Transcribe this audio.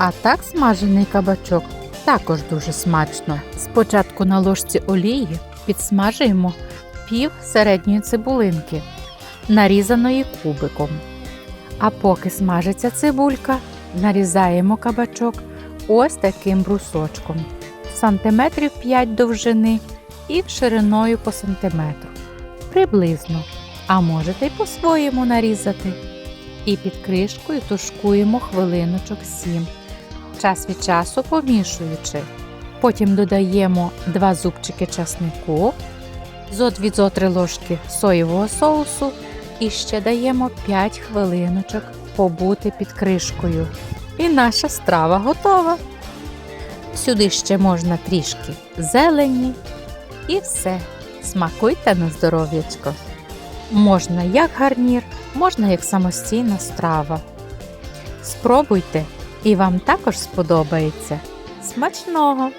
А так смажений кабачок також дуже смачно. Спочатку на ложці олії підсмажуємо пів середньої цибулинки, нарізаної кубиком. А поки смажиться цибулька, нарізаємо кабачок ось таким брусочком, сантиметрів 5 довжини і шириною по сантиметру. Приблизно, а можете й по-своєму нарізати. І під кришкою тушкуємо хвилиночок 7, час від часу помішуючи. Потім додаємо 2 зубчики часнику, зо 2 зо 3 ложки соєвого соусу і ще даємо 5 хвилиночок побути під кришкою. І наша страва готова. Сюди ще можна трішки зелені і все. Смакуйте на здоров'ячко. Можна як гарнір, можна як самостійна страва. Спробуйте, і вам також сподобається. Смачного!